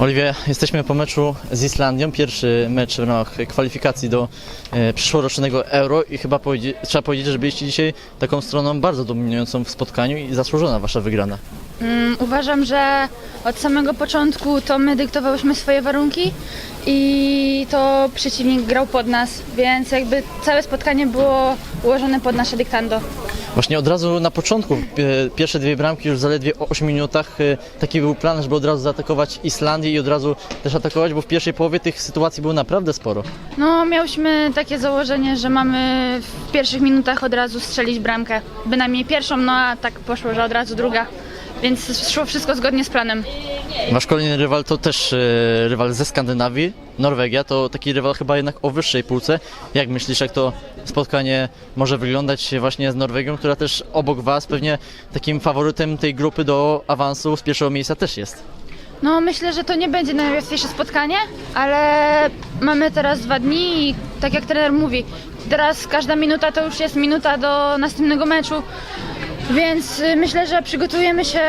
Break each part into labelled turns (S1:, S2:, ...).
S1: Oliwie, jesteśmy po meczu z Islandią, pierwszy mecz w ramach kwalifikacji do e, przyszłorocznego Euro i chyba trzeba powiedzieć, że byliście dzisiaj taką stroną bardzo dominującą w spotkaniu i zasłużona wasza wygrana.
S2: Mm, Uważam, że od samego początku to my dyktowałyśmy swoje warunki i to przeciwnik grał pod nas, więc jakby całe spotkanie było ułożone pod nasze dyktando.
S1: Właśnie od razu na początku, pierwsze dwie bramki już zaledwie o 8 minutach, e, taki był plan, żeby od razu zaatakować Islandię i od razu też atakować, bo w pierwszej połowie tych sytuacji było naprawdę sporo.
S2: No, miałyśmy takie założenie, że mamy w pierwszych minutach od razu strzelić bramkę. Bynajmniej pierwszą, no a tak poszło, że od razu druga. Więc szło wszystko zgodnie z planem.
S1: Wasz kolejny rywal to też e, rywal ze Skandynawii, Norwegia, to taki rywal chyba jednak o wyższej półce. Jak myślisz, jak to spotkanie może wyglądać właśnie z Norwegią, która też obok was pewnie takim faworytem tej grupy do awansu z pierwszego miejsca też jest?
S2: No, myślę, że to nie będzie najłatwiejsze spotkanie, ale mamy teraz dwa dni i tak jak trener mówi, teraz każda minuta to już jest minuta do następnego meczu, więc y, myślę, że przygotujemy się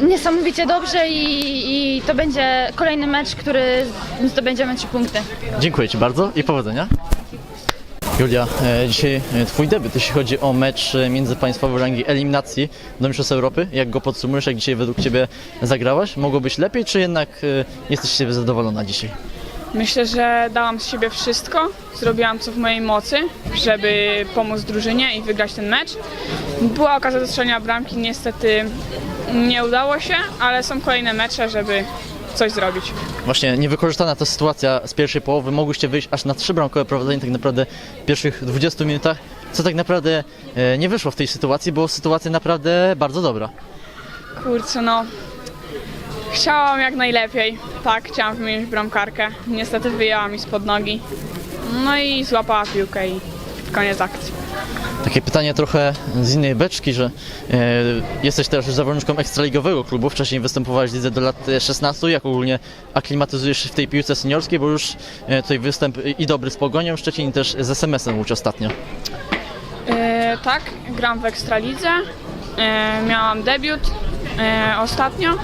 S2: niesamowicie dobrze i, i to będzie kolejny mecz, który zdobędziemy trzy punkty.
S1: Dziękuję Ci bardzo i powodzenia. Julia, e, dzisiaj e, Twój debiut, jeśli chodzi o mecz e, międzypaństwowej rangi eliminacji do Mistrzostw Europy. Jak go podsumujesz, jak dzisiaj według Ciebie zagrałaś? Mogło być lepiej, czy jednak jesteś z siebie zadowolona dzisiaj?
S3: Myślę, że dałam z siebie wszystko. Zrobiłam co w mojej mocy, żeby pomóc drużynie i wygrać ten mecz. Była okazja do strzelenia bramki, niestety nie udało się, ale są kolejne mecze, żeby coś zrobić.
S1: Właśnie niewykorzystana ta sytuacja z pierwszej połowy, mogłyście wyjść aż na trzy bramkowe prowadzenie tak naprawdę w pierwszych 20 minutach, co tak naprawdę e, nie wyszło w tej sytuacji, bo sytuacja naprawdę bardzo dobra.
S3: Kurczę, no. Chciałam jak najlepiej. Tak, chciałam wymienić bramkarkę. Niestety wyjęła mi spod nogi. No i złapała piłkę i koniec akcji.
S1: Takie pytanie trochę z innej beczki, że e, jesteś teraz już zawodniczką ekstraligowego klubu, wcześniej występowałeś w lidze do lat e, 16, jak ogólnie aklimatyzujesz się w tej piłce seniorskiej, bo już e, tutaj występ i dobry z Pogonią Szczecin i też z SMS-em Łódź ostatnio.
S3: E, tak, gram w Ekstralidze. E, miałam debiut e, ostatnio.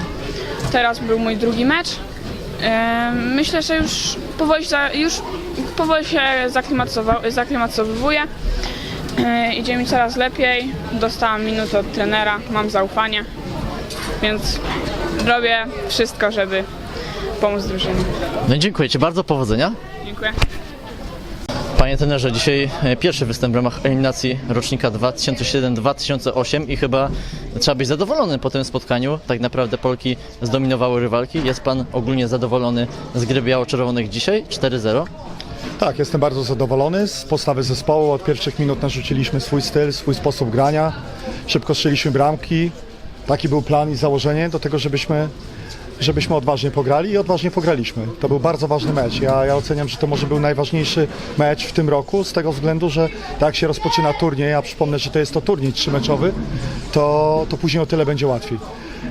S3: Teraz był mój drugi mecz. Myślę, że już powoli, za, już powoli się zaklimatyzowuję. Idzie mi coraz lepiej. Dostałam minutę od trenera, mam zaufanie. Więc robię wszystko, żeby pomóc drużynie.
S1: No dziękuję Ci bardzo, powodzenia.
S3: Dziękuję.
S1: Panie trenerze, dzisiaj e, pierwszy występ w ramach eliminacji rocznika 2007-2008 i chyba trzeba być zadowolony po tym spotkaniu. Tak naprawdę Polki zdominowały rywalki. Jest Pan ogólnie zadowolony z gry biało-czerwonych dzisiaj? 4-0.
S4: Tak, jestem bardzo zadowolony z postawy zespołu. Od pierwszych minut narzuciliśmy swój styl, swój sposób grania. Szybko strzeliśmy bramki. Taki był plan i założenie do tego, żebyśmy, żebyśmy odważnie pograli i odważnie pograliśmy. To był bardzo ważny mecz. Ja, ja oceniam, że to może był najważniejszy mecz w tym roku z tego względu, że tak się rozpoczyna turniej, a przypomnę, że to jest to turniej trzymeczowy, to, to później o tyle będzie łatwiej.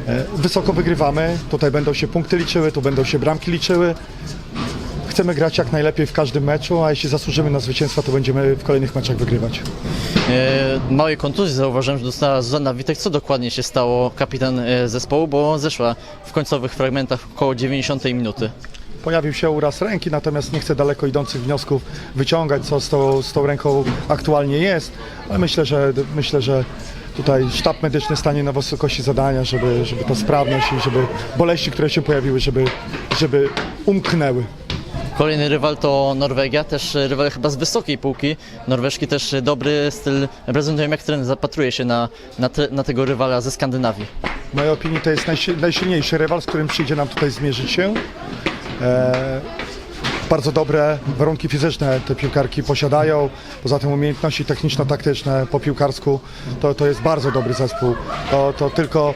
S4: E, Wysoko wygrywamy, tutaj będą się punkty liczyły, tu będą się bramki liczyły. Chcemy grać jak najlepiej w każdym meczu, a jeśli zasłużymy na zwycięstwo, to będziemy w kolejnych meczach wygrywać.
S1: E, małej kontuzji zauważyłem, że dostała Zuzanna Witek. Co dokładnie się stało kapitan e, zespołu, bo zeszła w końcowych fragmentach około 90 minuty.
S4: Pojawił się uraz ręki, natomiast nie chcę daleko idących wniosków wyciągać, co z tą, z tą ręką aktualnie jest, ale myślę, że myślę, że tutaj sztab medyczny stanie na wysokości zadania, żeby, żeby ta sprawność i żeby boleści, które się pojawiły, żeby, żeby umknęły.
S1: Kolejny rywal to Norwegia, też rywal chyba z wysokiej półki. Norweżki też dobry styl prezentują, jak trener zapatruje się na, na, te, na tego rywala ze Skandynawii.
S4: W mojej opinii to jest najsi- najsilniejszy rywal, z którym przyjdzie nam tutaj zmierzyć się. E, bardzo dobre warunki fizyczne te piłkarki posiadają. Poza tym umiejętności techniczno-taktyczne po piłkarsku to, to jest bardzo dobry zespół. To, to tylko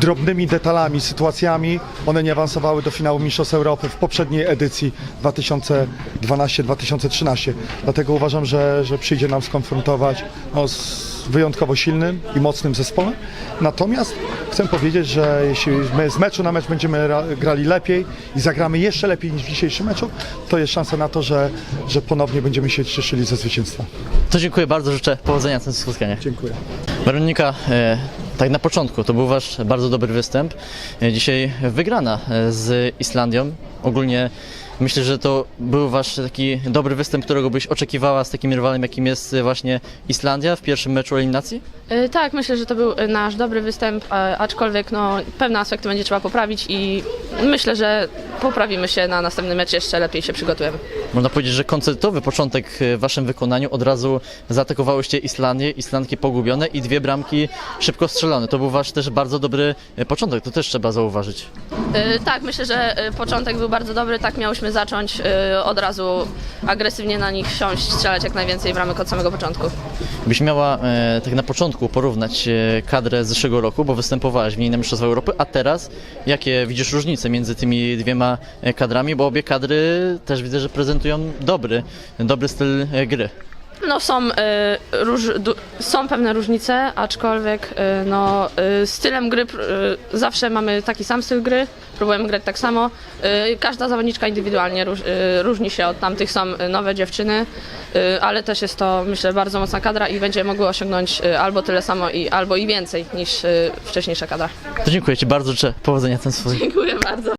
S4: drobnymi detalami, sytuacjami one nie awansowały do finału Mistrzostw Europy w poprzedniej edycji 2012-2013. Dlatego uważam, że, że przyjdzie nam skonfrontować no, z wyjątkowo silnym i mocnym zespołem. Natomiast chcę powiedzieć, że jeśli my z meczu na mecz będziemy ra- grali lepiej i zagramy jeszcze lepiej niż w dzisiejszym meczu, to jest szansa na to, że, że ponownie będziemy się cieszyli ze zwycięstwa.
S1: To dziękuję bardzo, życzę powodzenia w tym spotkaniu.
S4: Dziękuję.
S1: Weronika, e, Tak na początku, to był Wasz bardzo dobry występ. E, Dzisiaj wygrana e, z Islandią. Ogólnie myślę, że to był Wasz taki dobry występ, którego byś oczekiwała z takim rywalem, jakim jest e, właśnie Islandia w pierwszym meczu eliminacji?
S5: Y, Tak, myślę, że to był y, nasz dobry występ, aczkolwiek no, pewne aspekty będzie trzeba poprawić i myślę, że poprawimy się na następny mecz, jeszcze lepiej się przygotujemy.
S1: Można powiedzieć, że koncertowy początek e, w Waszym wykonaniu od razu zaatakowałyście Islandię, Islandki pogubione i dwie bramki szybko strzelone. To był Wasz też bardzo dobry e, początek, to też trzeba zauważyć.
S5: Y, Tak, myślę, że y, początek był bardzo dobry, tak miałyśmy zacząć y, od razu agresywnie na nich siąść, strzelać jak najwięcej bramek od samego początku.
S1: Byś miała e, tak na początku porównać e, kadrę z zeszłego roku, bo występowałaś w niej na Mistrzostwach Europy, a teraz jakie widzisz różnice między tymi dwiema e, kadrami, bo obie kadry też widzę, że prezentują dobry, dobry styl e, gry.
S5: No są, y, róż, du, są pewne różnice, aczkolwiek y, no, y, stylem gry y, zawsze mamy taki sam styl gry, próbujemy grać tak samo. Y, każda zawodniczka indywidualnie róż, y, różni się od tamtych, są nowe dziewczyny, y, ale też jest to myślę bardzo mocna kadra i będzie mogły osiągnąć y, albo tyle samo, i, albo i więcej niż y, wcześniejsza kadra.
S1: To dziękuję Ci bardzo, życzę powodzenia w ten swój
S5: Dziękuję bardzo.